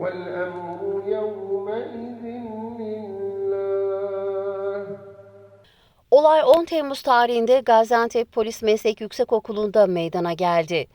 والأمر يومئذ Olay 10 Temmuz tarihinde Gaziantep Polis Meslek Yüksekokulu'nda meydana geldi.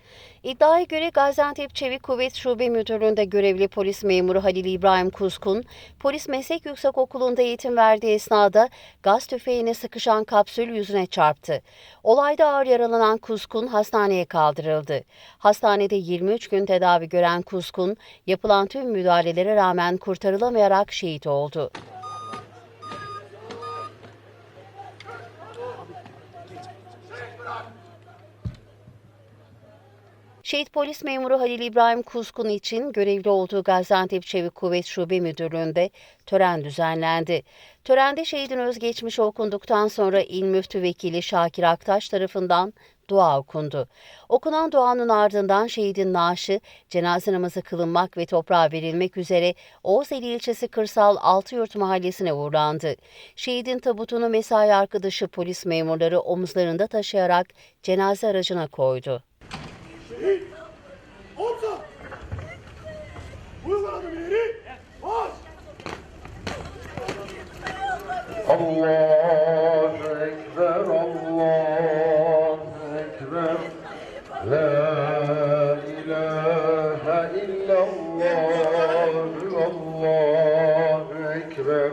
İddiaya göre Gaziantep Çevik Kuvvet Şube Müdürlüğü'nde görevli polis memuru Halil İbrahim Kuzkun, Polis Meslek Yüksekokulu'nda eğitim verdiği esnada gaz tüfeğine sıkışan kapsül yüzüne çarptı. Olayda ağır yaralanan Kuzkun hastaneye kaldırıldı. Hastanede 23 gün tedavi gören Kuzkun, yapılan tüm müdahalelere rağmen kurtarılamayarak şehit oldu. Şehit polis memuru Halil İbrahim Kuzgun için görevli olduğu Gaziantep Çevik Kuvvet Şube Müdürlüğü'nde tören düzenlendi. Törende şehidin özgeçmişi okunduktan sonra İl Müftü Vekili Şakir Aktaş tarafından dua okundu. Okunan duanın ardından şehidin naaşı cenaze namazı kılınmak ve toprağa verilmek üzere Oğuzeli ilçesi Kırsal Altıyurt mahallesine uğurlandı. Şehidin tabutunu mesai arkadaşı polis memurları omuzlarında taşıyarak cenaze aracına koydu şehit, orta. Buyurun adım ileri, marş. Allahu Ekber, Allahu Ekber. La ilahe illallah, Allahu Ekber.